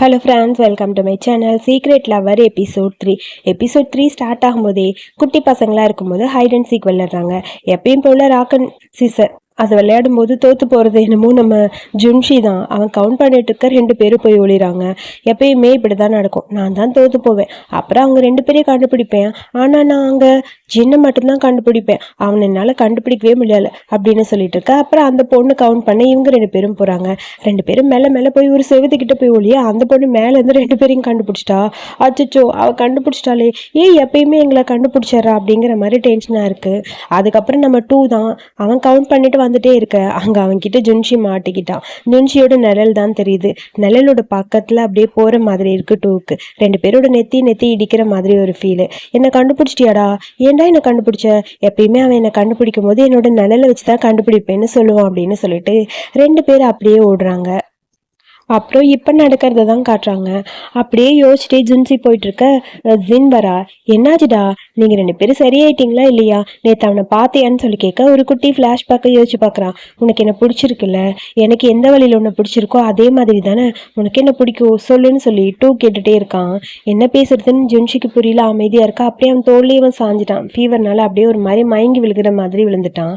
Hello friends welcome to my channel secret lover episode three episode three start ஆகும்போதே குட்டி பசங்களாக இருக்கும்போது height and seek விளையாடுறாங்க. எப்பயும் போல் and Caesar அது விளையாடும் போது தோத்து போகிறது என்னமோ நம்ம ஜுன்ஷி தான். அவன் கவுண்ட் பண்ணிட்டு இருக்க ரெண்டு பேரும் போய் ஒளிறாங்க. எப்பயுமே இப்படி தான் நடக்கும். நான் தான் தோத்து போவேன். அப்புறம் அவங்க ரெண்டு பேரையும் கண்டுபிடிப்பேன். ஆனால் நான் அங்கே ஜின்னை மட்டும்தான் கண்டுபிடிப்பேன். அவனை என்னால் கண்டுபிடிக்கவே முடியல அப்படின்னு சொல்லிட்டு இருக்க. அப்புறம் அந்த பொண்ணு கவுண்ட் பண்ண இவங்க ரெண்டு பேரும் போகிறாங்க ரெண்டு பேரும் மேலே மேலே போய் ஒரு செவத்துக்கிட்ட போய் ஒளிய அந்த பொண்ணு மேலேருந்து ரெண்டு பேரையும் கண்டுபிடிச்சிட்டா. அச்சச்சோ அவள் கண்டுபிடிச்சிட்டாலே ஏன் எப்பயுமே எங்களை கண்டுபிடிச்சிட்றா அப்படிங்கிற மாதிரி டென்ஷனாக இருக்குது அதுக்கப்புறம் நம்ம டூ தான். அவன் கவுண்ட் பண்ணிட்டு வந்துட்டே இருக்க. அங்கே அவன்கிட்ட ஜுன்ஷி மாட்டிக்கிட்டான் ஜுன்ஷியோட நிழல் தான் தெரியுது. நிழலோட பக்கத்தில் அப்படியே போகிற மாதிரி இருக்கு டூக்கு. ரெண்டு பேரோட நெத்தி நெத்தி இடிக்கிற மாதிரி ஒரு ஃபீலு என்னை கண்டுபிடிச்சிட்டியாடா? ஏன்டா என்னை கண்டுபிடிச்ச? எப்பயுமே அவன் என்னை கண்டுபிடிக்கும் போது என்னோட நிழலை வச்சு தான் கண்டுபிடிப்பேன்னு சொல்லுவான் அப்படின்னு சொல்லிட்டு ரெண்டு பேர் அப்படியே ஓடுறாங்க. அப்புறம் இப்போ நடக்கிறத தான் காட்டுறாங்க. அப்படியே யோசிச்சுட்டே ஜுன்சி போயிட்டுருக்க ஜின் வரா என்னாச்சுடா? நீங்கள் ரெண்டு பேரும் சரியாயிட்டீங்களா இல்லையா? நேற்று அவனை பார்த்தியான்னு சொல்லி கேட்க ஒரு குட்டி ஃப்ளாஷ்பேக்கை யோசிச்சு பார்க்குறான் உனக்கு என்ன பிடிச்சிருக்குல்ல? எனக்கு எந்த வழியில் உன்னை பிடிச்சிருக்கோ அதே மாதிரி தானே? உனக்கு என்ன பிடிக்கும்? சொல்லுன்னு சொல்லி டூ கேட்டுகிட்டே இருக்கான். என்ன பேசுறதுன்னு ஜுன்ஷிக்கு புரியல அமைதியாக இருக்கா? அப்படியே அவன் தோல்லையே அவன் சாஞ்சிட்டான். ஃபீவர்னால அப்படியே ஒரு மாதிரி மயங்கி விழுகிற மாதிரி விழுந்துட்டான்.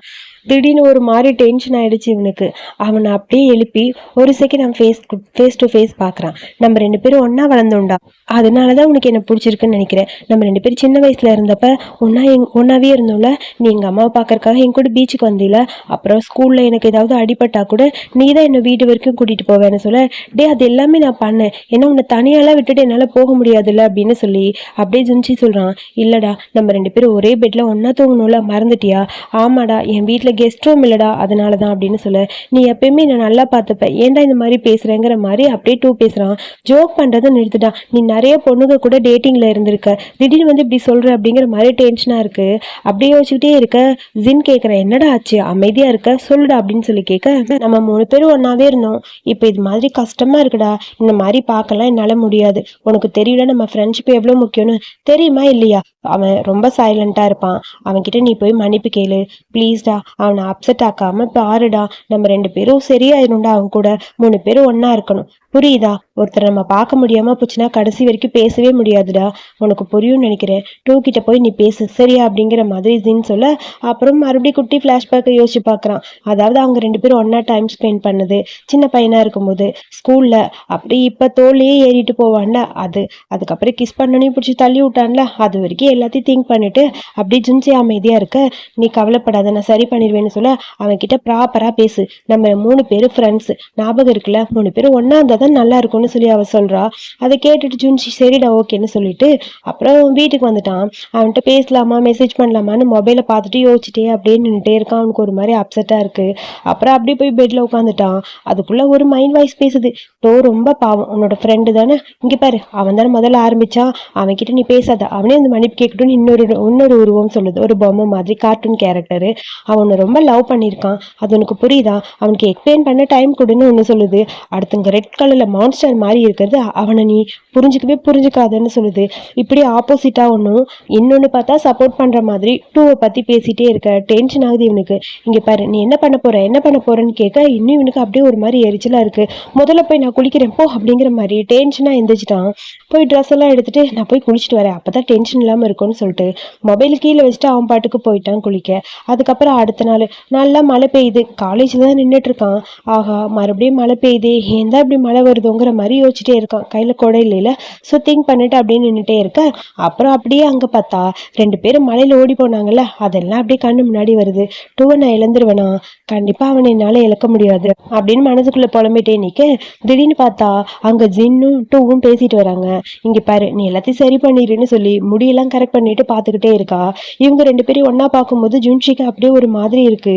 திடீர்னு ஒரு மாதிரி டென்ஷன் ஆயிடுச்சு இவனுக்கு. அவனை அப்படியே எழுப்பி ஒரு செகண்ட் அவன் ஃபேஸ் ஃபேஸ் டு ஃபேஸ் பார்க்குறான் நம்ம ரெண்டு பேரும் ஒன்றா வளர்ந்தோண்டா அதனால தான் உனக்கு என்ன பிடிச்சிருக்குன்னு நினைக்கிறேன். நம்ம ரெண்டு பேரும் சின்ன வயசில் இருந்தப்ப ஒன்றா எங் ஒன்றாவே இருந்தோம்ல. நீ எங்கள் அம்மாவை பார்க்கறக்காக என் கூட பீச்சுக்கு வந்தில. அப்புறம் ஸ்கூலில் எனக்கு ஏதாவது அடிபட்டா கூட நீ தான் என்னை வீடு வரைக்கும் கூட்டிகிட்டு போவேன்னு சொல்ல டே அது எல்லாமே நான் பண்ணேன். ஏன்னா உன்னை தனியாலாம் விட்டுட்டு என்னால் போக முடியாதுல்ல அப்படின்னு சொல்லி அப்படியே ஜுன்சி சொல்கிறான் இல்லைடா நம்ம ரெண்டு பேரும் ஒரே பெட்டில் ஒன்றா தூங்கணும்ல மறந்துட்டியா? ஆமாடா என் வீட்டில் கெஸ்ட் ரூம் இல்லைடா அதனால தான் அப்படின்னு சொல்ல நீ எப்பயுமே நான் நல்லா பார்த்துப்ப. ஏன்டா இந்த மாதிரி பேசுகிறேங்கிற மாதிரி அப்படியே டூ பேசுகிறான் ஜோக் பண்ணுறதை நிறுத்துடா. நீ நிறைய பொண்ணுங்க கூட டேட்டிங்கில் இருந்திருக்க. திடீர்னு வந்து இப்படி சொல்கிற அப்படிங்கிற மாதிரி டென்ஷனாக இருக்குது அப்படியே யோசிச்சுக்கிட்டே இருக்க. ஜின் கேட்குறேன் என்னடா ஆச்சு? அமைதியாக இருக்க? சொல்லுடா அப்படின்னு சொல்லி கேட்க நம்ம மூணு பேரும் ஒன்றாவே இருந்தோம். இப்போ இது மாதிரி கஷ்டமாக இருக்குடா. இந்த மாதிரி பார்க்கலாம் என்னால் முடியாது. உனக்கு தெரியல நம்ம ஃப்ரெண்ட்ஷிப் எவ்வளோ முக்கியம்னு. தெரியுமா இல்லையா? அவன் ரொம்ப சைலண்ட்டாக இருப்பான். அவன்கிட்ட நீ போய் மன்னிப்பு கேளு. ப்ளீஸ்டா அவனை அப்செட் ஆக்காம பாருடா. நம்ம ரெண்டு பேரும் சரியாயிரும்டா அவன் கூட. மூணு பேரும் ஒன்றா இருக்கணும். புரியுதா? ஒருத்தர் நம்ம பார்க்க முடியாம போச்சுன்னா கடைசி வரைக்கும் பேசவே முடியாதுடா. உனக்கு புரியும்னு நினைக்கிறேன். டூ கிட்ட போய் நீ பேசு. சரியா? அப்படிங்கிற மாதிரி இதுன்னு சொல்ல அப்புறம் மறுபடியும் குட்டி ஃப்ளாஷ்பேக்கை யோசிச்சு பார்க்குறான். அதாவது அவங்க ரெண்டு பேரும் ஒன்றா டைம் ஸ்பெண்ட் பண்ணது. சின்ன பையனாக இருக்கும்போது ஸ்கூலில் அப்படி இப்போ தோல்லையே ஏறிட்டு போவான்ல. அது அதுக்கப்புறம் கிஸ் பண்ணனையும் பிடிச்சி தள்ளி விட்டான்ல. அது வரைக்கும் எல்லாத்தையும் திங்க் பண்ணிட்டு அப்படியே ஜுன்சி அமைதியாக இருக்க நீ கவலைப்படாத நான் சரி பண்ணிடுவேன்னு சொல்ல அவன்கிட்ட ப்ராப்பராக பேசு. நம்ம மூணு பேரும் ஃப்ரெண்ட்ஸ் ஞாபகம் இருக்குல்ல? மூணு பேரும் ஒன்றா இருந்தால் தான் நல்லா இருக்கும்னு சொல்லி அவ சொல்கிறா அதை கேட்டுட்டு ஜுன்சி சரிடா ஓகேன்னு சொல்லிட்டு அப்புறம் வீட்டுக்கு வந்துட்டான். அவன்கிட்ட பேசலாமா மெசேஜ் பண்ணலாமான்னு மொபைலை பார்த்துட்டு யோசிச்சுட்டே அப்படியே நின்றுட்டே இருக்கான். அவனுக்கு ஒரு மாதிரி அப்செட்டாக இருக்குது அப்புறம் அப்படியே போய் பெட்டில் உட்காந்துட்டான் அதுக்குள்ளே ஒரு மைண்ட் வாய்ஸ் பேசுது. டோ ரொம்ப பாவம். உன்னோட ஃப்ரெண்டு தானே? இங்கே பாரு. அவன் தானே முதல்ல ஆரம்பித்தான் அவன்கிட்ட நீ பேசாத. அவனே அந்த மன்னிப்பு கேட்கட்டும்னு இன்னொரு இன்னொரு உருவம் சொல்லுது. ஒரு பொம்மை மாதிரி கார்ட்டூன் கேரக்டரு அவனை ரொம்ப லவ் பண்ணியிருக்கான். அது உனக்கு புரியுதா? அவனுக்கு எக்ஸ்பிளைன் பண்ண டைம் கொடுன்னு ஒன்று சொல்லுது. அடுத்தவங்க ரெட் கலரில் மான்ஸ்டர் மாதிரி இருக்கிறது அவனை நீ புரிஞ்சுக்கவே புரிஞ்சுக்காதுன்னு சொல்லுது. இப்படி ஆப்போசிட்டாக ஒன்றும் இன்னொன்று பார்த்தா சப்போர்ட் பண்ணுற மாதிரி டூவை பற்றி பேசிகிட்டே இருக்க. டென்ஷன் ஆகுது இவனுக்கு. இங்கே பாரு நீ என்ன பண்ண போகிற என்ன பண்ண போகிறேன்னு கேட்க இன்னும் இவனுக்கு அப்படியே ஒரு மாதிரி எரிச்சலாக இருக்குது முதல்ல போய் நான் குளிக்கிறேன் போ அப்படிங்கிற மாதிரி டென்ஷனாக எந்திரிச்சிட்டான். போய் ட்ரெஸ் எல்லாம் எடுத்துகிட்டு நான் போய் குளிச்சுட்டு வரேன். அப்போ தான் டென்ஷன் இல்லாமல் இருக்கும்னு சொல்லிட்டு மொபைல் கீழே வச்சுட்டு அவன் பாட்டுக்கு போயிட்டான் குளிக்க. அதுக்கப்புறம் அடுத்த நாள் நல்லா மழை பெய்யுது. காலேஜில் தான் நின்றுட்டு இருக்கான் ஆஹா மறுபடியும் மழை பெய்யுது. ஏன் தான் இப்படி மழை வருதுங்கிற மாதிரி யோசிச்சுட்டே இருக்கான். கையில் கூட இல்லையில ஸோ திங்க் பண்ணிட்டு அப்படியே நின்றுட்டே இருக்க. அப்புறம் அப்படியே அங்கே பார்த்தா ரெண்டு பேரும் மலையில் ஓடி போனாங்கல்ல. அதெல்லாம் அப்படியே கண்ணு முன்னாடி வருது. டூவை நான் இழந்துருவேனா கண்டிப்பாக அவனை என்னால் இழக்க முடியாது. அப்படின்னு மனசுக்குள்ளே புலம்பிட்டே நிற்க திடீர்னு பார்த்தா அங்கே ஜின்னும் டூவும் பேசிட்டு வராங்க. இங்கே பாரு நீ எல்லாத்தையும் சரி பண்ணிடுன்னு சொல்லி முடியெல்லாம் கரெக்ட் பண்ணிட்டு பார்த்துக்கிட்டே இருக்கா. இவங்க ரெண்டு பேரும் ஒன்றா பார்க்கும்போது ஜுன்ஷிக்கு அப்படியே ஒரு மாதிரி இருக்கு.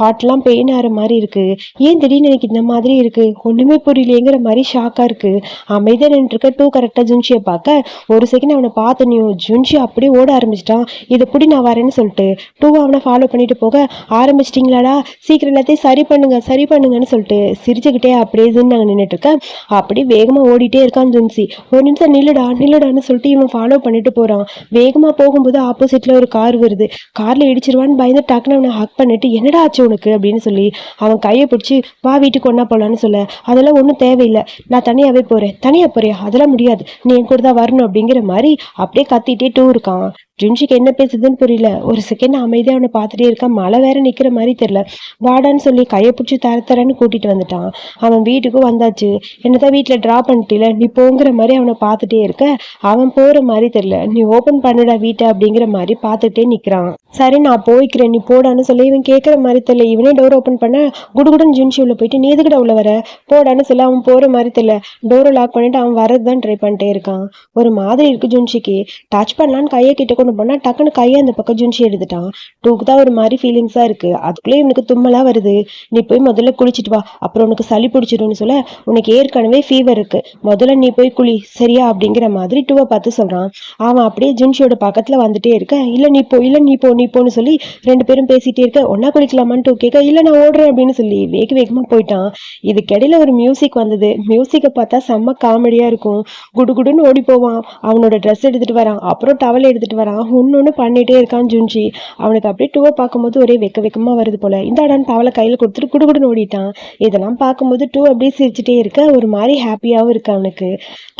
ஹார்ட்லாம் பெயின் ஆகிற மாதிரி இருக்கு. ஏன் திடீர்னு எனக்கு இந்த மாதிரி இருக்கு? ஒன்றுமே புரியலையேங்கிற மாதிரி ஷாக்காக இருக்கு. அமைதியாக நின்றுருக்க டூ கரெக்டாக ஜுன்ஷியை பார்க்க ஒரு செகண்ட் அவனை பார்த்தனியும் ஜுன்ஷி அப்படியே ஓட ஆரம்பிச்சிட்டான். இதை பிடி நான் வரேன்னு சொல்லிட்டு டூ அவனை ஃபாலோ பண்ணிட்டு போக ஆரம்பிச்சிட்டிங்களாடா? சீக்கிரம் எல்லாத்தையும் சரி பண்ணுங்க சரி பண்ணுங்கன்னு சொல்லிட்டு சிரிச்சுக்கிட்டே அப்படியே நாங்கள் நின்றுட்டு இருக்கேன் அப்படியே வேகமாக ஓடிட்டே இருக்கான் ஜுன்சி ஒரு நிமிஷம் நில்லுடா நில்லுடான்னு சொல்லிட்டு இவன் ஃபாலோ பண்ணிட்டு போகிறான் வேகமாக போகும்போது ஆப்போசிட்டில் ஒரு கார் வருது. காரில் இடிச்சிருவான்னு பயந்து டக்குன்னு அவனை ஹக் பண்ணிட்டு என்னடா ஆச்சு உனக்கு? அப்படின்னு சொல்லி அவன் கையை பிடிச்சி வா வீட்டுக்கு ஒன்றா போகலான்னு சொல்ல. அதெல்லாம் ஒன்றும் தேவையில்லை. நான் தனியாகவே போகிறேன் தனியாக போறியா? அதெல்லாம் முடியாது. நீ என் கூட தான் வரணும். அப்படிங்கிற மாதிரி அப்படியே கத்திட்டே டூ இருக்கான் ஜுன்ஷிக்கு என்ன பேசுதுன்னு புரியல. ஒரு செகண்ட் அமைதியாக அவனை பார்த்துட்டே இருக்கான். மழை வேற நிற்கிற மாதிரி தெரில வாடான்னு சொல்லி கையை பிடிச்சி தர தரன்னு கூட்டிகிட்டு வந்துட்டான். அவன் வீட்டுக்கும் வந்தாச்சு. என்னதான் வீட்டில் ட்ரா பண்ணிட்டில? நீ போங்கிற மாதிரி அவனை பார்த்துட்டே இருக்க. அவன் போகிற மாதிரி தெரில நீ ஓப்பன் பண்ணுடா வீட்டை அப்படிங்கிற மாதிரி பார்த்துட்டே நிற்கிறான் சரி நான் போய்க்கிறேன். நீ போடான்னு சொல்லி இவன் கேட்குற மாதிரி தெரியல. இவனே டோர் ஓப்பன் பண்ண குடுகுடன் ஜுன்ஷி உள்ள போயிட்டு நீ எதுக்கிட்ட உள்ள வர? போடான்னு சொல்லி அவன் போகிற மாதிரி தெரியல. டோரை லாக் பண்ணிட்டு அவன் வரது தான் ட்ரை பண்ணிட்டே இருக்கான். ஒரு மாதிரி இருக்கு ஜுன்ஷிக்கு. டச் பண்ணலான்னு கையை கிட்ட ஃபோனை பண்ணால் டக்குன்னு கையை அந்த பக்கம் ஜுன்ஷி எடுத்துட்டான். டூக்கு தான் ஒரு மாதிரி ஃபீலிங்ஸாக இருக்கு. அதுக்குள்ளே இவனுக்கு தும்மலாக வருது. நீ போய் முதல்ல குளிச்சிட்டு வா. அப்புறம் உனக்கு சளி பிடிச்சிடும்னு சொல்ல உனக்கு ஏற்கனவே ஃபீவர் இருக்கு. முதல்ல நீ போய் குளி. சரியா? அப்படிங்கிற மாதிரி டூவை பார்த்து சொல்றான். அவன் அப்படியே ஜுன்ஷியோட பக்கத்துல வந்துட்டே இருக்க இல்ல நீ போ இல்ல நீ போ நீ போன்னு சொல்லி ரெண்டு பேரும் பேசிட்டே இருக்க. ஒன்றா குளிக்கலாமான்னு டூ கேட்க இல்ல நான் ஓடுறேன் அப்படின்னு சொல்லி வேக வேகமா போயிட்டான். இதுக்கிடையில் ஒரு மியூசிக் வந்தது. மியூசிக்கை பார்த்தா செம்ம காமெடியா இருக்கும். குடு குடுன்னு ஓடி போவான். அவனோட ட்ரெஸ் எடுத்துட்டு வரான். அப்புறம் டவல் எடுத்துட்டு வரான். ஒன்று ஒன்று பண்ணிகிட்டே இருக்கான் ஜுன்ஷி அவனுக்கு அப்படியே டூவை பார்க்கும்போது ஒரே வெக்க வெக்கமாக வருது போல். இந்தாடான்னு தவளை கையில் கொடுத்துட்டு குடுகுடுன்னு ஓடிட்டான். இதெல்லாம் பார்க்கும்போது டூ அப்படியே சிரிச்சுட்டே இருக்க. ஒரு மாதிரி ஹாப்பியாகவும் இருக்கு அவனுக்கு.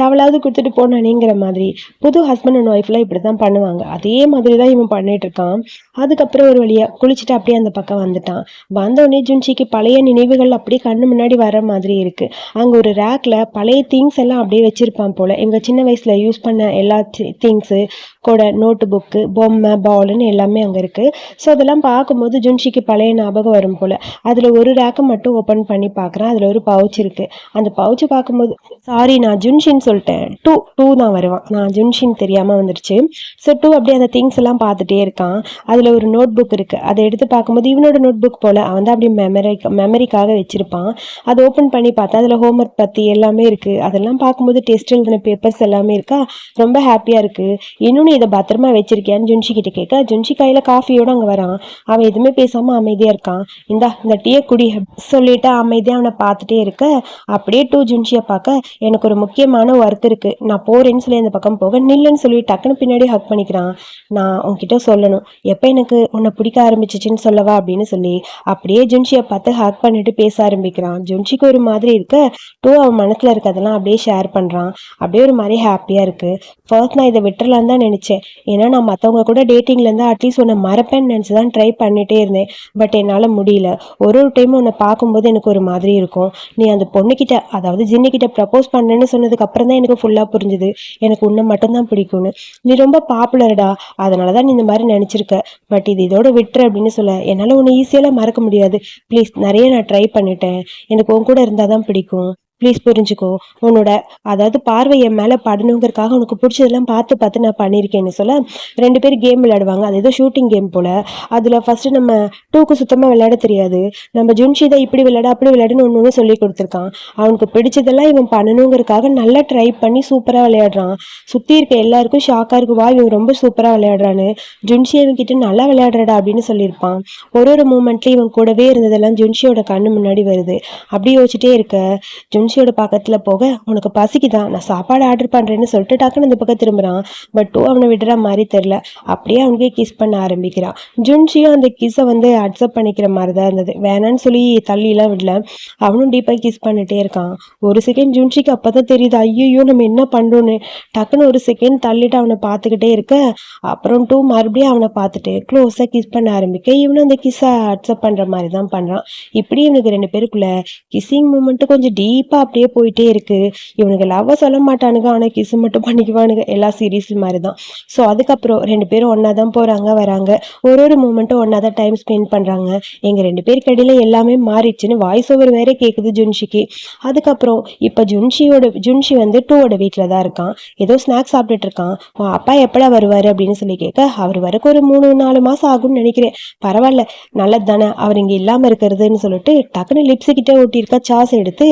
டவலாவது கொடுத்துட்டு போனானேங்கிற மாதிரி. புது ஹஸ்பண்ட் அண்ட் ஒய்ஃப்லாம் இப்படி தான் பண்ணுவாங்க. அதே மாதிரி தான் இவன் பண்ணிட்டு இருக்கான். அதுக்கப்புறம் ஒரு வழியா குளிச்சுட்டு அப்படியே அந்த பக்கம் வந்துட்டான். வந்தோடனே ஜுன்ஷிக்கு பழைய நினைவுகள் அப்படியே கண்ணு முன்னாடி வர மாதிரி இருக்குது அங்கே ஒரு ரேக்கில் பழைய திங்ஸ் எல்லாம் அப்படியே வச்சிருப்பான் போல். எங்கள் சின்ன வயசில் யூஸ் பண்ண எல்லா திங்ஸு கூட நோட்டு புக்கு பொம்மை பால்னு எல்லாமே அங்கே இருக்குது ஸோ அதெல்லாம் பார்க்கும்போது ஜுன்ஷிக்கு பழைய ஞாபகம் வரும் போல். அதில் ஒரு ரேக்கை மட்டும் ஓப்பன் பண்ணி பார்க்குறேன். அதில் ஒரு பவுச் இருக்குது அந்த பவுச்சு பார்க்கும்போது சாரி நான் ஜுன்ஷின்னு சொல்லிட்டேன். டூ டூ தான் வருவான். நான் ஜுன்ஷின் தெரியாமல் வந்துடுச்சு ஸோ டூ அப்படியே அந்த திங்ஸ் எல்லாம் பார்த்துட்டே இருக்கான். அதில் ஒரு நோட் புக் இருக்குது அதை எடுத்து பார்க்கும்போது இவனோட நோட் புக் போல் அவன் தான் அப்படி மெமரி மெமரிக்காக வச்சுருப்பான். அதை ஓப்பன் பண்ணி பார்த்தா அதில் ஹோம்ஒர்க் பற்றி எல்லாமே இருக்குது அதெல்லாம் பார்க்கும்போது டெஸ்ட் எழுதின பேப்பர்ஸ் எல்லாமே இருக்கா? ரொம்ப ஹாப்பியாக இருக்குது இன்னொன்று இதை பத்திரமா வச்சிருக்கியான்னு ஜுன்ஷி கிட்ட கேட்க ஜுன்ஷி கையில காஃபியோட அங்க வரான். அவன் எதுவுமே பேசாம அமைதியா இருக்கான். இந்தா இந்த டீயை குடி சொல்லிட்டு அமைதியா அவனை பார்த்துட்டே இருக்க. அப்படியே டூ ஜுன்ஷியை பார்க்க எனக்கு ஒரு முக்கியமான ஒர்க் இருக்கு. நான் போறேன்னு சொல்லி அந்த பக்கம் போக நில்லுன்னு சொல்லி டக்குன்னு பின்னாடி ஹக் பண்ணிக்கிறான். நான் உன்கிட்ட சொல்லணும். எப்போ எனக்கு உன்னை பிடிக்க ஆரம்பிச்சிச்சுன்னு சொல்லவா அப்படின்னு சொல்லி அப்படியே ஜுன்ஷியை பார்த்து ஹக் பண்ணிட்டு பேச ஆரம்பிக்கிறான். ஜுன்ஷிக்கு ஒரு மாதிரி இருக்க. டூ அவன் மனசுல இருக்கதெல்லாம் அப்படியே ஷேர் பண்றான். அப்படியே ஒரு மாதிரி ஹாப்பியா இருக்கு. ஃபர்ஸ்ட் நான் இதை விட்டுறலான்னு தான் நினைச்சேன். ஏன்னா நான் மற்றவங்க கூட டேட்டிங்லேருந்து அட்லீஸ்ட் உன்னை மறப்பேன்னு நினச்சி தான் ட்ரை பண்ணிகிட்டே இருந்தேன். பட் என்னால் முடியல. ஒரு ஒரு டைம் உன்னை பார்க்கும்போது எனக்கு ஒரு மாதிரி இருக்கும். நீ அந்த பொண்ணுக்கிட்ட அதாவது ஜின்னிக்கிட்ட ப்ரப்போஸ் பண்ணேன்னு சொன்னதுக்கு அப்புறம் தான் எனக்கு ஃபுல்லாக புரிஞ்சுது. எனக்கு உன்னை மட்டும்தான் பிடிக்கும்னு. நீ ரொம்ப பாப்புலர்டா அதனால தான் நீ இந்த மாதிரி நினச்சிருக்க. பட் இது இதோட விட்டுரு அப்படின்னு சொல்ல என்னால் உன்னை ஈஸியாலாம் மறக்க முடியாது. ப்ளீஸ் நிறைய நான் ட்ரை பண்ணிட்டேன். எனக்கு உன் கூட இருந்தால் தான் பிடிக்கும். ப்ளீஸ் புரிஞ்சுக்கோ. உன்னோட அதாவது பார்வை என் மேலே படணுங்கிறதுக்காக உனக்கு பிடிச்சதெல்லாம் பார்த்து பார்த்து நான் பண்ணியிருக்கேன்னு சொல்ல ரெண்டு பேர் கேம் விளையாடுவாங்க. அது ஏதோ ஷூட்டிங் கேம் போல். அதில் ஃபஸ்ட்டு நம்ம டூக்கு சுத்தமாக விளையாட தெரியாது. நம்ம ஜுன்ஷிதை இப்படி விளையாட அப்படி விளையாடுன்னு ஒன்று ஒன்று சொல்லி கொடுத்துருக்கான். அவனுக்கு பிடிச்சதெல்லாம் இவன் பண்ணணுங்கிறதுக்காக நல்லா ட்ரை பண்ணி சூப்பராக விளையாடுறான். சுற்றி இருக்க எல்லாருக்கும் ஷாக்காக இருக்கு. வா இவன் ரொம்ப சூப்பராக விளையாடுறான்னு. ஜுன்ஷி இவன் கிட்ட நல்லா விளையாடுறடா அப்படின்னு சொல்லியிருப்பான். ஒரு ஒரு மூமெண்ட்லேயும் இவன் கூடவே இருந்ததெல்லாம் ஜுன்ஷியோட கண்ணு முன்னாடி வருது. அப்படி யோசிச்சுட்டே இருக்க ஜுன் ஜுன்சியோட பக்கத்தில் போக உனக்கு பசிக்குதான் நான் சாப்பாடு ஆர்டர் பண்ணுறேன்னு சொல்லிட்டு டக்குன்னு இந்த பக்கம் திரும்புகிறான் பட் டூ அவனை விடுற மாதிரி தெரில அப்படியே அவனுக்கே கிஸ் பண்ண ஆரம்பிக்கிறான். ஜுன்ஷியும் அந்த கிஸ்ஸை வந்து அக்செப்ட் பண்ணிக்கிற மாதிரி தான் இருந்தது. வேணான்னு சொல்லி தள்ளிலாம் விடல. அவனும் டீப்பாக கிஸ் பண்ணிட்டே இருக்கான். ஒரு செகண்ட் ஜுன்ஷிக்கு அப்போ தான் தெரியுது ஐயோ நம்ம என்ன பண்ணுறோன்னு டக்குன்னு ஒரு செகண்ட் தள்ளிட்டு அவனை பார்த்துக்கிட்டே இருக்க அப்புறம் டூ மறுபடியும் அவனை பார்த்துட்டு க்ளோஸாக கிஸ் பண்ண ஆரம்பிக்க இவனும் அந்த கிஸ்ஸை அக்செப்ட் பண்ணுற மாதிரி தான் பண்ணுறான் இப்படி இவனுக்கு ரெண்டு பேருக்குள்ள கிஸ்ஸிங் மூமெண்ட்டு கொஞ்சம் டீப்பாக டீப்பாக அப்படியே போயிட்டே இருக்கு. இவனுக்கு லவ்வை சொல்ல மாட்டானுங்க. ஆனால் கிஸ் மட்டும் பண்ணிக்குவானுங்க. எல்லா சீரீஸ் மாதிரி தான் ஸோ அதுக்கப்புறம் ரெண்டு பேரும் ஒன்றா தான் போகிறாங்க வராங்க. ஒரு ஒரு மூமெண்ட்டும் ஒன்றா தான் டைம் ஸ்பெண்ட் பண்ணுறாங்க எங்கள் ரெண்டு பேருக்கு இடையில எல்லாமே மாறிடுச்சுன்னு வாய்ஸ் ஓவர் வேற கேட்குது ஜுன்ஷிக்கு. அதுக்கப்புறம் இப்போ ஜுன்ஷியோட ஜுன்ஷி வந்து டூவோட வீட்டில் தான் இருக்கான். ஏதோ ஸ்நாக்ஸ் சாப்பிட்டுட்டு இருக்கான். உன் அப்பா எப்படா வருவார்? அப்படின்னு சொல்லி கேட்க அவர் வரக்கு ஒரு மூணு நாலு மாதம் ஆகும்னு நினைக்கிறேன். பரவாயில்ல. நல்லது தானே அவர் இங்கே இல்லாமல் இருக்கிறதுன்னு சொல்லிட்டு டக்குன்னு லிப்ஸுக்கிட்டே ஒட்டியிருக்கா சாஸ் எடுத்து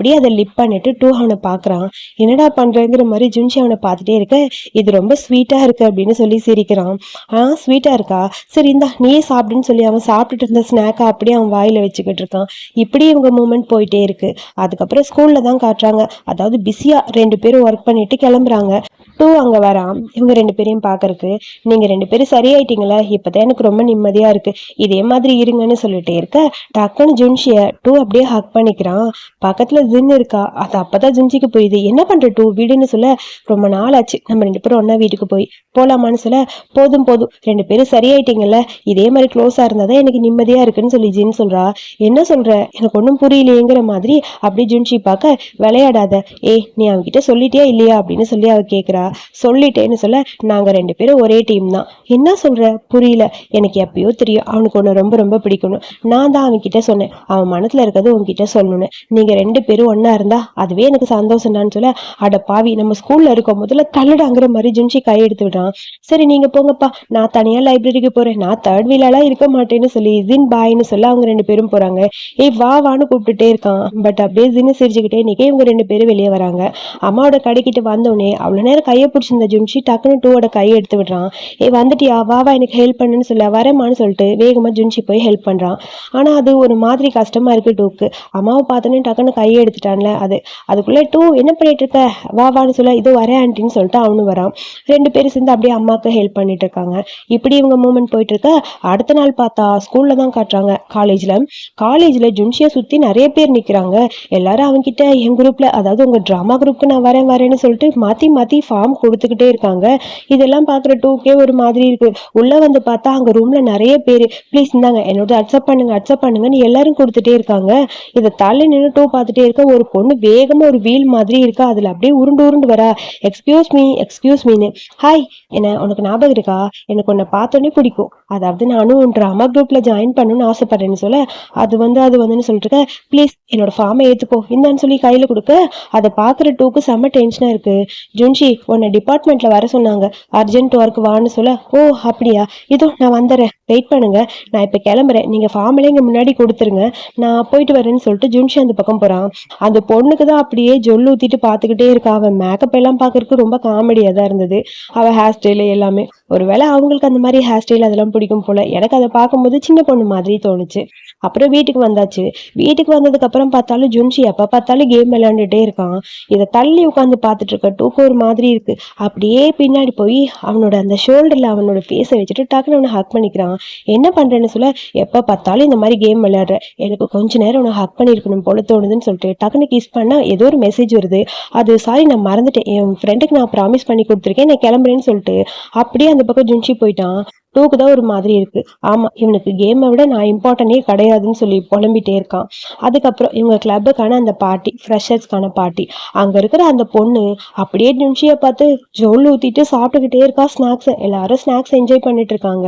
அப்படியே அதை லிப் பண்ணிட்டு டூ அவனை பார்க்குறான். என்னடா பண்ணுறேங்கிற மாதிரி ஜுன்ஷி அவனை பார்த்துட்டே இருக்க இது ரொம்ப ஸ்வீட்டாக இருக்கு அப்படின்னு சொல்லி சிரிக்கிறான். ஆ ஸ்வீட்டாக இருக்கா? சரி இந்தா நீயே சாப்பிடுன்னு சொல்லி அவன் சாப்பிட்டுட்டு இருந்த ஸ்நாக்கை அப்படியே அவன் வாயில் வச்சுக்கிட்டு இருக்கான். இப்படி இவங்க மூமெண்ட் போயிட்டே இருக்கு. அதுக்கப்புறம் ஸ்கூலில் தான் காட்டுறாங்க. அதாவது பிஸியாக ரெண்டு பேரும் ஒர்க் பண்ணிட்டு கிளம்புறாங்க. டூ அங்கே வரான் இவங்க ரெண்டு பேரையும் பார்க்கறக்கு நீங்கள் ரெண்டு பேரும் சரியாயிட்டீங்களா? இப்பதான் எனக்கு ரொம்ப நிம்மதியாக இருக்கு. இதே மாதிரி இருங்கன்னு சொல்லிட்டே இருக்க. டக்குன்னு ஜுன்ஷியை டூ அப்படியே ஹக் பண்ணிக்கிறான். பக்கத்துல ஜின் இருக்கா. அது அப்பதான் ஜுன்ஷிக்கு போயிது என்ன பண்ணுற டூ? வீடுன்னு சொல்ல ரொம்ப நாள் ஆச்சு நம்ம ரெண்டு பேரும் ஒன்றா வீட்டுக்கு போய் போகலாமான்னு சொல்ல போதும் போதும். ரெண்டு பேரும் சரியாயிட்டீங்கல்ல. இதே மாதிரி க்ளோஸாக இருந்தால் தான் எனக்கு நிம்மதியாக இருக்குன்னு சொல்லி ஜின் சொல்கிறா என்ன சொல்கிற எனக்கு ஒன்றும் புரியலையேங்கிற மாதிரி அப்படியே ஜுன்ஷி பார்க்க விளையாடாத. ஏய் நீ அவன்கிட்ட சொல்லிட்டியா இல்லையா? அப்படின்னு சொல்லி அவ கேட்குறா சொல்லிட்டேன்னு சொல்ல நாங்க ரெண்டு பேரும் ஒரே டீம் தான். என்ன சொல்ற? புரியல. எனக்கு எப்பயோ தெரியும். அவனுக்கு ஒன்று ரொம்ப ரொம்ப பிடிக்கணும். நான் தான் அவன்கிட்ட சொன்னேன். அவன் மனத்தில் இருக்கிறது உன்கிட்ட சொல்லணும்னு. நீங்க ரெண்டு பேரும் ஒன்றா இருந்தா அதுவே எனக்கு சந்தோஷம்டான்னு சொல்ல. அட பாவி நம்ம ஸ்கூல்ல இருக்கும் முதல்ல தள்ளுடாங்கிற மாதிரி ஜுன்ஷி கை எடுத்து விடுறான். சரி நீங்க போங்கப்பா. நான் தனியா லைப்ரரிக்கு போறேன். நான் தேர்ட் வீலெல்லாம் இருக்க மாட்டேன்னு சொல்லி ஜின் பாய்னு சொல்ல அவங்க ரெண்டு பேரும் போறாங்க. ஏய் வா வான்னு கூப்பிட்டுட்டே இருக்கான். பட் அப்படியே ஜின்னு சிரிச்சுக்கிட்டே நிக்க. இவங்க ரெண்டு பேரும் வெளியே வராங்க. அம்மாவோட கடைக்கிட்ட வந்தோடனே அவ்வளோ நேரம் கையை பிடிச்சிருந்த ஜுன்ஷி டக்குன்னு டூவோட கையை எடுத்து விடுறான். ஏய் வந்துட்டியா? வா வா எனக்கு ஹெல்ப் பண்ணுன்னு சொல்ல. வரேம்மான்னு சொல்லிட்டு வேகமா ஜுன்ஷி போய் ஹெல்ப் பண்றான். ஆனா அது ஒரு மாதிரி கஷ்டமா இருக்கு டூக்கு. அம்மாவை பார்த்தோன்னே டக்குன்னு கையை எடுத்துட்டான்ல. அது அதுக்குள்ள டூ என்ன பண்ணிட்டு இருக்க? வா வான்னு சொல்ல. இது வரேன் ஆண்டின்னு சொல்லிட்டு அவனும் வரான். ரெண்டு பேரும் சேர்ந்து அப்படியே அம்மாவுக்கு ஹெல்ப் பண்ணிட்டு இருக்காங்க. இப்படி இவங்க மூமெண்ட் போயிட்டு இருக்க அடுத்த நாள் பார்த்தா ஸ்கூல்ல தான் காட்டுறாங்க. காலேஜ்ல காலேஜ்ல ஜுன்ஷியை சுத்தி நிறைய பேர் நிக்கிறாங்க. எல்லாரும் அவன்கிட்ட என் குரூப்ல அதாவது உங்க ட்ராமா குரூப்க்கு நான் வரேன் வரேன்னு சொல்லிட்டு மாத்தி மாத்தி ஃபார்ம் கொடுத்துக்கிட்டே இருக்காங்க. இதெல்லாம் பாக்குற டூக்கே ஒரு மாதிரி இருக்கு. உள்ள வந்து பார்த்தா அங்க ரூம்ல நிறைய பேர். ப்ளீஸ் இந்தாங்க என்னோட அக்செப்ட் பண்ணுங்க அக்செப்ட் பண்ணுங்கன்னு எல்லாரும் கொடுத்துட்டே இருக்காங்க. இதை தள்ளி நின்று டூ பார்த்துட்டே இருக்க ஒரு பொண்ணு வேகமா ஒரு வீல் மாதிரி இருக்கா? அதுல அப்படியே உருண்டு உருண்டு வரா. எக்ஸ்கியூஸ் மீ எக்ஸ்கியூஸ் மீன்னு ஹாய் என்ன உனக்கு ஞாபகம் இருக்கா? எனக்கு உன்னை பார்த்தோன்னே பிடிக்கும். அதாவது நானும் உன் ட்ராமா குரூப்ல ஜாயின் பண்ணணும்னு ஆசைப்படுறேன்னு சொல்ல அது வந்து அது வந்துன்னு சொல்லிட்டு இருக்க. ப்ளீஸ் என்னோட ஃபார்மை ஏத்துக்கோ. இந்தான்னு சொல்லி கையில கொடுக்க. அதை பாக்குற டூக்கு செம்ம டென்ஷனா இருக்கு. ஜுன்ஷி உன்னை டிபார்ட்மெண்ட்டில் வர சொன்னாங்க. அர்ஜென்ட் ஒர்க் வான்னு சொல்ல ஓ அப்படியா? இதோ நான் வந்துடுறேன் வெயிட் பண்ணுங்க. நான் இப்ப கிளம்புறேன். நீங்க ஃபார்மில் இங்க முன்னாடி கொடுத்துருங்க. நான் போயிட்டு வரேன்னு சொல்லிட்டு ஜுன்ஷி அந்த பக்கம் போறான். அந்த பொண்ணுக்கு தான் அப்படியே ஜொல்லு ஊத்திட்டு பாத்துக்கிட்டே இருக்கா. அவன் மேக்கப் எல்லாம் பாக்குறதுக்கு ரொம்ப காமெடியாக தான் இருந்தது. அவ ஹேர் ஸ்டைலு எல்லாமே. ஒருவேளை அவங்களுக்கு அந்த மாதிரி ஹேர் ஸ்டைல் அதெல்லாம் பிடிக்கும் போல. எனக்கு அதை பார்க்கும்போது சின்ன பொண்ணு மாதிரி தோணுச்சு. அப்புறம் வீட்டுக்கு வந்தாச்சு. வீட்டுக்கு வந்ததுக்கு அப்புறம் பார்த்தாலும் ஜுன்ஷி எப்ப பார்த்தாலும் கேம் விளையாண்டுட்டே இருக்கான். இதை தள்ளி உட்காந்து பார்த்துட்டு இருக்க டூக்கு ஒரு மாதிரி இருக்கு. அப்படியே பின்னாடி போய் அவனோட அந்த ஷோல்டர்ல அவனோட ஃபேஸை வச்சுட்டு டக்குன்னு அவனை ஹக் பண்ணிக்கிறான். என்ன பண்றேன்னு சொல்ல எப்ப பார்த்தாலும் இந்த மாதிரி கேம் விளையாடுற எனக்கு கொஞ்ச நேரம் உன்னை ஹக் பண்ணிருக்கணும் போல தோணுதுன்னு சொல்லிட்டு டக்குன்னு கிஸ் பண்ணா ஏதோ ஒரு மெசேஜ் வருது. அது சாரி நான் மறந்துட்டேன். என் ஃப்ரெண்டுக்கு நான் ப்ராமிஸ் பண்ணி கொடுத்துருக்கேன். நான் கிளம்புறேன்னு சொல்லிட்டு அப்படியே அந்த பக்கம் ஜுன்ஷி போயிட்டான். டூக்கு தான் ஒரு மாதிரி இருக்கு. ஆமா இவனுக்கு கேமை விட நான் இம்பார்ட்டனே கிடையாதுன்னு சொல்லி புலம்பிட்டே இருக்கான். அதுக்கப்புறம் இவங்க கிளப்புக்கான அந்த பார்ட்டி ஃப்ரெஷர்ஸ்க்கான பார்ட்டி அங்க இருக்கிற அந்த பொண்ணு அப்படியே ஜுன்ஷியை பார்த்து ஜோல் ஊத்திட்டு சாப்பிட்டுக்கிட்டே இருக்கா ஸ்நாக்ஸ் எல்லாரும் ஸ்நாக்ஸ் என்ஜாய் பண்ணிட்டு இருக்காங்க.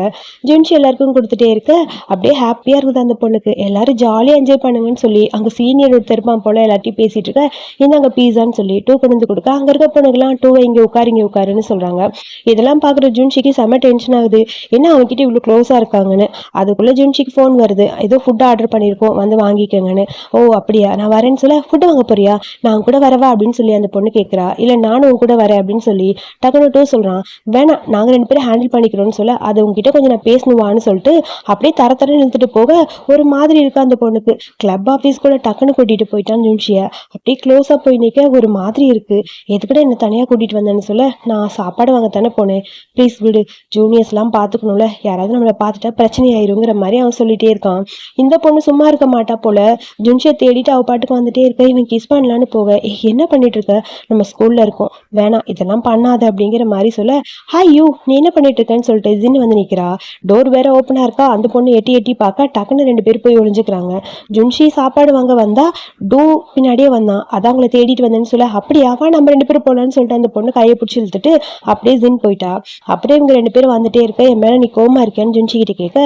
ஜுன்ஷி எல்லாருக்கும் கொடுத்துட்டே இருக்க அப்படியே ஹாப்பியா இருக்குது அந்த பொண்ணுக்கு. எல்லாரும் ஜாலியா என்ஜாய் பண்ணுங்கன்னு சொல்லி அங்க சீனியர் ஒருத்தர் இருப்பான் போல எல்லாத்தையும் பேசிட்டு இருக்க இந்தாங்க பீஸான்னு சொல்லி டூ கொண்டு வந்து கொடுக்க. அங்க இருக்க பொண்ணுக்கெல்லாம் டூ இங்க உட்காரு இங்க உட்காருன்னு சொல்றாங்க. இதெல்லாம் பாக்குற ஜுன்ஷிக்கு செம டென்ஷன் ஆகுது. என்ன அவன்கிட்ட இவ்வளோ க்ளோஸாக இருக்காங்கன்னு? அதுக்குள்ளே ஜுன்ஷிக்கு ஃபோன் வருது. ஏதோ ஃபுட் ஆர்டர் பண்ணியிருக்கோம் வந்து வாங்கிக்கோங்கன்னு. ஓ அப்படியா? நான் வரேன்னு சொல்ல ஃபுட்டு வாங்க போறியா? நான் கூட வரவா? அப்படின்னு சொல்லி அந்த பொண்ணு கேட்குறா இல்லை நானும் உன் கூட வரேன் அப்படின்னு சொல்லி டக்குனு டூ சொல்கிறான் வேணாம். நாங்கள் ரெண்டு பேரும் ஹேண்டில் பண்ணிக்கிறோம்னு சொல்ல அது உங்ககிட்ட கொஞ்சம் நான் பேசணுவான்னு சொல்லிட்டு அப்படியே தர தரன்னு இழுத்துட்டு போக ஒரு மாதிரி இருக்கு அந்த பொண்ணுக்கு. கிளப் ஆஃபீஸ் கூட டக்குன்னு கூட்டிட்டு போயிட்டான் ஜுன்ஷியை அப்படியே க்ளோஸாக போய் நிற்க ஒரு மாதிரி இருக்கு. எதுக்கூட என்ன தனியாக கூட்டிகிட்டு வந்தேன்னு சொல்ல நான் சாப்பாடு வாங்க தானே போனேன். ப்ளீஸ் விடு. ஜூனியர்ஸ்லாம் பார்த்து இருக்கணும்ல? யாராவது நம்மளை பார்த்துட்டா பிரச்சனை ஆயிருங்கிற மாதிரி அவன் சொல்லிட்டே இருக்கான். இந்த பொண்ணு சும்மா இருக்க மாட்டா போல. ஜுன்ஷியை தேடிட்டு அவ பாட்டுக்கு வந்துட்டே இருக்க இவன் கிஸ் பண்ணலான்னு போக என்ன பண்ணிட்டு இருக்க? நம்ம ஸ்கூல்ல இருக்கோம். வேணாம் இதெல்லாம் பண்ணாத. அப்படிங்கிற மாதிரி சொல்ல ஹாய் யூ நீ என்ன பண்ணிட்டு இருக்கேன்னு சொல்லிட்டு ஜின்னு வந்து நிக்கிறா. டோர் வேற ஓப்பனா இருக்கா? அந்த பொண்ணு எட்டி எட்டி பார்க்க டக்குன்னு ரெண்டு பேர் போய் ஒழிஞ்சுக்கிறாங்க ஜுன்ஷி சாப்பாடு வாங்க வந்தா டூ பின்னாடியே வந்தான் அதான் அவங்கள தேடிட்டு வந்தேன்னு சொல்ல. அப்படியாவா நம்ம ரெண்டு பேரும் போலான்னு சொல்லிட்டு அந்த பொண்ணு கையை பிடிச்சி இழுத்துட்டு அப்படியே ஜின் போயிட்டா. அப்படியே இவங்க ரெண்டு பேரும் வந்துட்டே இருக்க. என் மேல நீ கோமா இருக்கியான்னு ஜுன்ஷி கிட்ட கேட்க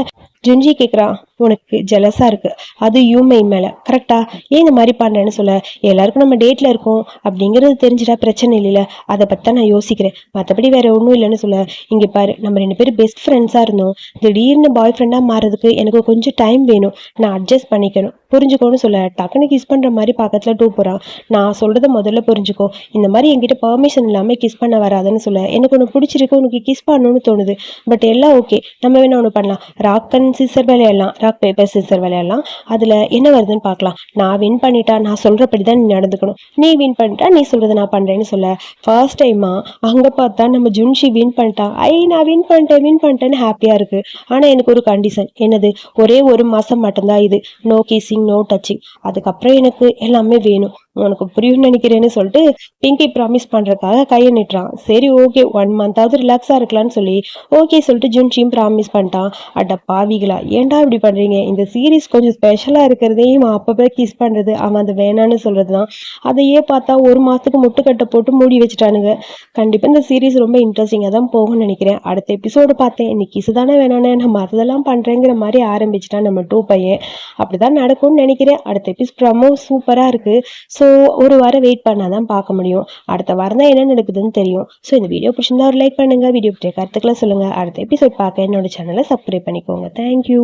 ஜுன்ஜி கேட்குறான் உனக்கு ஜெலஸாக இருக்கு. அது யூமை மேலே. கரெக்டா ஏன் இந்த மாதிரி பண்ணுறேன்னு சொல்ல? எல்லாருக்கும் நம்ம டேட்டில் இருக்கோம். அப்படிங்கிறது தெரிஞ்சிட்டா பிரச்சனை இல்லைல்ல. அதை பற்றி நான் யோசிக்கிறேன். மற்றபடி வேற ஒன்றும் இல்லைன்னு சொல்ல. இங்கே பாரு நம்ம ரெண்டு பேரும் பெஸ்ட் ஃப்ரெண்ட்ஸாக இருந்தோம். திடீர்னு பாய் ஃப்ரெண்டாக மாறதுக்கு எனக்கு கொஞ்சம் டைம் வேணும். நான் அட்ஜஸ்ட் பண்ணிக்கணும். புரிஞ்சுக்கோன்னு சொல்ல. டக்குன்னு கிஸ் பண்ணுற மாதிரி பக்கத்தில் டூ போகிறான் நான் சொல்கிறத முதல்ல புரிஞ்சுக்கோ. இந்த மாதிரி என்கிட்ட பர்மிஷன் இல்லாமல் கிஸ் பண்ண வராதுன்னு சொல்ல. எனக்கு ஒன்று பிடிச்சிருக்கு உனக்கு கிஸ் பண்ணணும்னு தோணுது. பட் எல்லாம் ஓகே நம்ம வேணா ஒன்று பண்ணலாம். ராக் சிசர் விளையாடலாம் ராக் பேப்பர் சிஸ்டர் விளையாடலாம். அதில் என்ன வருதுன்னு பார்க்கலாம். நான் வின் பண்ணிட்டா நான் சொல்கிறபடி தான் நீ நடந்துக்கணும். நீ வின் பண்ணிட்டா நீ சொல்கிறது நான் பண்ணுறேன்னு சொல்ல. ஃபர்ஸ்ட் டைமா அங்கே பார்த்தா நம்ம ஜுன்ஷி வின் பண்ணிட்டா. ஐ நான் வின் பண்ணிட்டேன் வின் பண்ணிட்டேன்னு ஹாப்பியாக இருக்குது ஆனால் எனக்கு ஒரு கண்டிஷன் என்னது? ஒரே ஒரு மாதம் மட்டும்தான் இது. நோ கீசிங் நோ டச்சிங் அதுக்கப்புறம் எனக்கு எல்லாமே வேணும். உனக்கு புரியும்னு நினைக்கிறேன்னு சொல்லிட்டு பிங்கி ப்ராமிஸ் பண்ணுறதுக்காக கையை நிட்டுறான். சரி ஓகே ஒன் மந்தாவது ரிலாக்ஸாக இருக்கலாம்னு சொல்லி ஓகே சொல்லிட்டு ஜுன்ஷியும் ப்ராமிஸ் பண்ணிட்டான். அட பாவிகளா ஏன்டா இப்படி பண்ணுறீங்க இந்த சீரிஸ் கொஞ்சம் ஸ்பெஷலாக இருக்கிறதையும் அப்பப்போ கிஸ் பண்ணுறது அவன் அது வேணான்னு சொல்கிறது தான் அதையே பார்த்தா ஒரு மாதத்துக்கு முட்டுக்கட்டை போட்டு மூடி வச்சுட்டானுங்க. கண்டிப்பாக இந்த சீரிஸ் ரொம்ப இன்ட்ரெஸ்டிங்காக தான் போகும்னு நினைக்கிறேன். அடுத்த எபிசோடு பார்த்தேன். இன்னைக்கு கிசு தானே வேணானே நம்ம அதெல்லாம் பண்ணுறேங்கிற மாதிரி ஆரம்பிச்சிட்டான் நம்ம டூ பையன். அப்படி தான் நடக்கும்னு நினைக்கிறேன். அடுத்த எபிசோட் ப்ரமோ சூப்பராக இருக்குது ஸோ ஒரு வாரம் வெயிட் பண்ணால் தான் பார்க்க முடியும். அடுத்த வாரம் தான் என்ன நடக்குதுன்னு தெரியும். ஸோ இந்த வீடியோ பிடிச்சிருந்தா ஒரு லைக் பண்ணுங்கள் வீடியோ பற்றிய கருத்துக்களை சொல்லுங்கள் அடுத்த எபிசோட் பார்க்க என்னோட சேனலை சப்ஸ்கிரைப் பண்ணிக்கோங்க. தேங்க்யூ